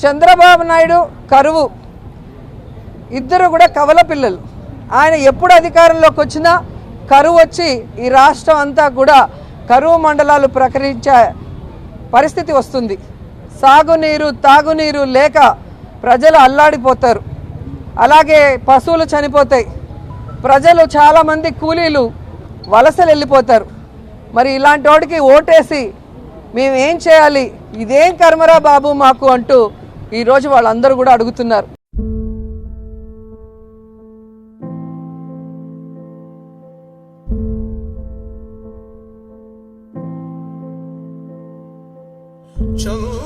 చంద్రబాబు నాయుడు కరువు. ఇద్దరు కూడా కవల పిల్లలు. ఆయన ఎప్పుడు అధికారంలోకి వచ్చినా కరువు వచ్చి ఈ రాష్ట్రం అంతా కూడా కరువు మండలాలు ప్రకటించే పరిస్థితి వస్తుంది. సాగునీరు తాగునీరు లేక ప్రజలు అల్లాడిపోతారు. అలాగే పశువులు చనిపోతాయి. ప్రజలు చాలామంది కూలీలు వలసలు వెళ్ళిపోతారు మరి ఇలాంటి వాడికి ఓటేసి మేమేం చేయాలి? ఇదేం కర్మరా బాబు మాకు అంటూ ఈరోజు వాళ్ళందరూ కూడా అడుగుతున్నారు. చదువు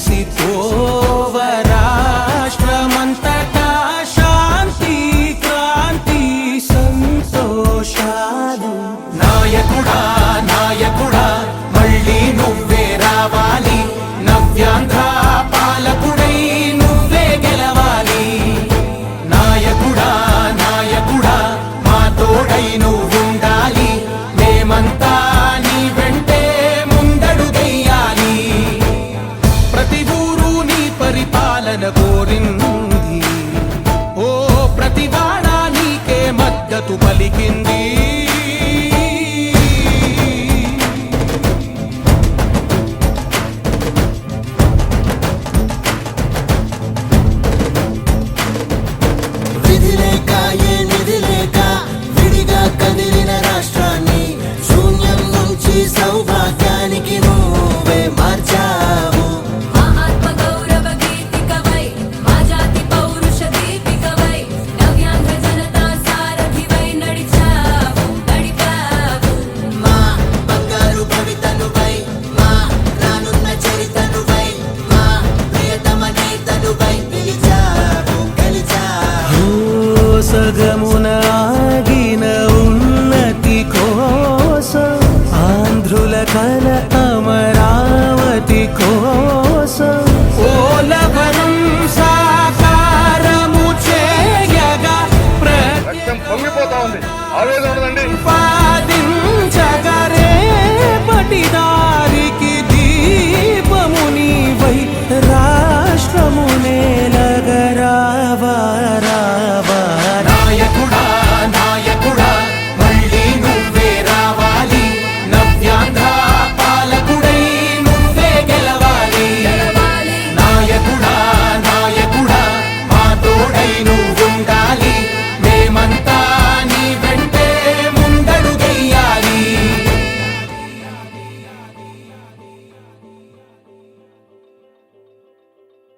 వెళ్ళి శాంతి క్రాంతి సంతోషాలు. నాయకుడా నాయకుడా పలికింది. kala